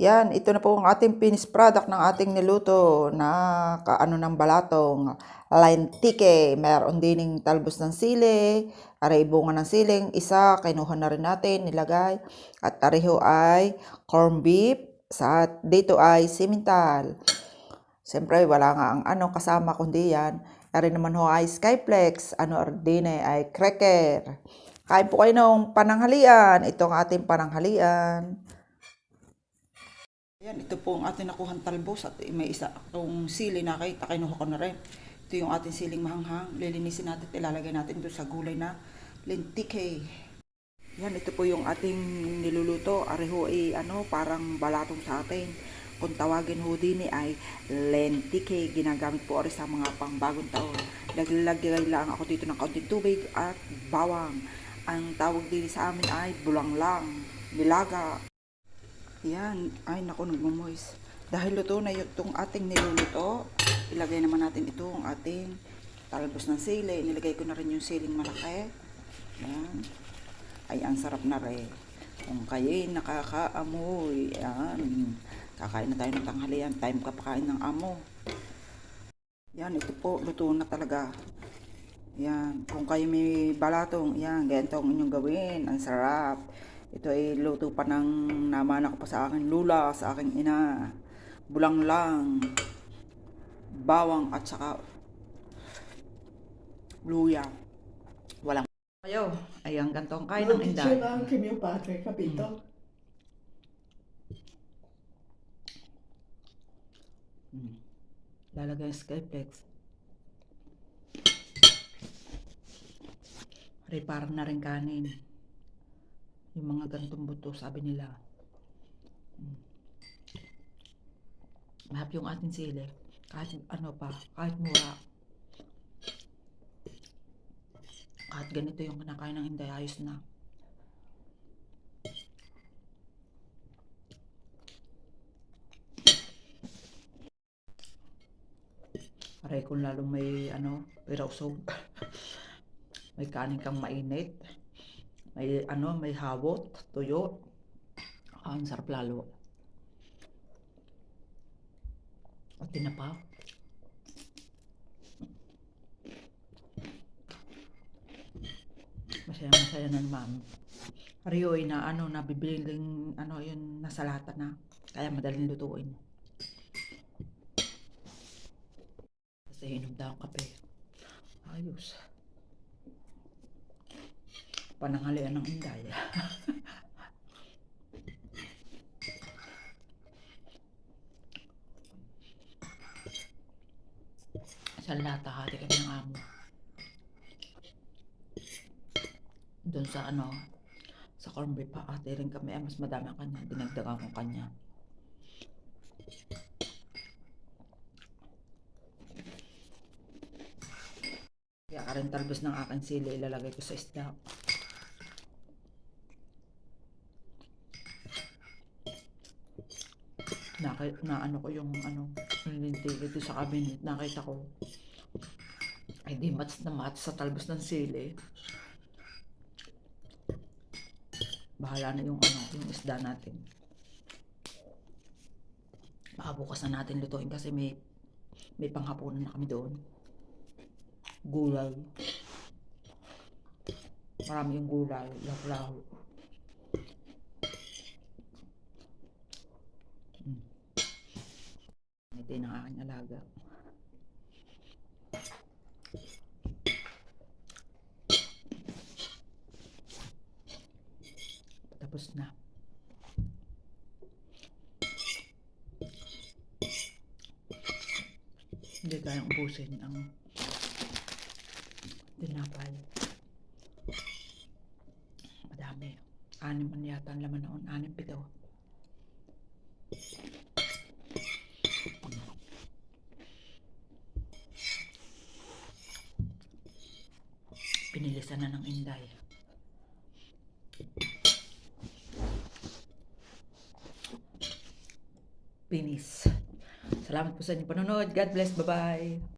Yan, ito na po ang ating finished product ng ating niluto na kaano ng balatong lentike. Meron dining talbos ng sili, aray bunga ng siling, isa, kinuha na rin natin, nilagay. At areho ay corned beef, sa dito ay simintal. Siyempre, wala nga ang ano kasama kundi yan. Ari naman ho ay Skyflex, ano din ay cracker. Kain po kayo ng pananghalian. Ito ang ating pananghalian. Ayan, ito po ang ating nakuhang talbos at may isa akong sili na kita, kinuha ko na rin. Ito yung ating siling mahanghang. Lilinisin natin, at ilalagay natin doon sa gulay na lentike. Yan, ito po yung ating niluluto. Areho ay ano, parang balatong sa atin. Kung tawagin ho din ay lentike. Ginagamit po rin sa mga pangbagong taon. Naglagay lang ako dito ng kaunting tubig at bawang. Ang tawag din sa amin ay bulanglang, nilaga. Yan, ay naku, nagmamoist. Dahil luto na itong ating niluluto, ilagay naman natin ito ang ating talbos ng sili. Nilagay ko na rin yung siling malaki. Yan. Ay, ang sarap na rin. Kung kayo'y nakakaamoy, yan. Kakain na tayo ng tanghalian. Time ka pakain ng amo. Yan, ito po, luto na talaga. Yan, kung kayo may balatong, yan, ganito ang inyong gawin. Ang sarap. Ito ay luto pa ng namana ko pa sa aking lula, sa aking ina. Bulang lang. Bawang at saka luya. Walang kayo. Ayan, ganito ang kain ng inday. diceva anche mio padre, capito? Mm. Lalagay ang Skyflex. Repar na rin kanin. Yung mga gantong buto, sabi nila. Mm. Mahap yung ating sili. Kahit ano pa, kahit mura. Kahit ganito yung kinakain ng hindi, ayos na. Aray kung lalong may ano, may rausog. may kanin kang mainit. May ano, may hawot, tuyo. Ah, ang sarap lalo. At tinapa. Masaya masaya na naman. Ariyoy na ano, nabibiling ano yun, nasa lata na. Kaya madaling lutuin. Kasi inom daw kape. Ayos. Pananghalian ng inday. Sa lata, hati kami ng amo. Doon sa ano, sa corned beef pa, hati rin kami. Ah, mas madami ang kanya. Dinagdagan ko kanya. Kaya ka rin talbos ng aking sili, ilalagay ko sa isda. Naki, na ano ko yung ano, yung lintig ito sa cabinet, nakita ko. Ay di mats na mats sa talbos ng sili. Bahala na yung ano, yung isda natin. Baka bukas na natin lutuin kasi may may panghapunan na kami doon gulay. Marami yung gulay, laklaw. Yung ang aking alaga. Tapos na. Hindi kayang ubusin ang tinapay. Madami. Anim man yata ang laman noon. Anim pito. Pinilisan na ng inday. Pinis. Salamat po sa inyong panonood. God bless. Bye-bye.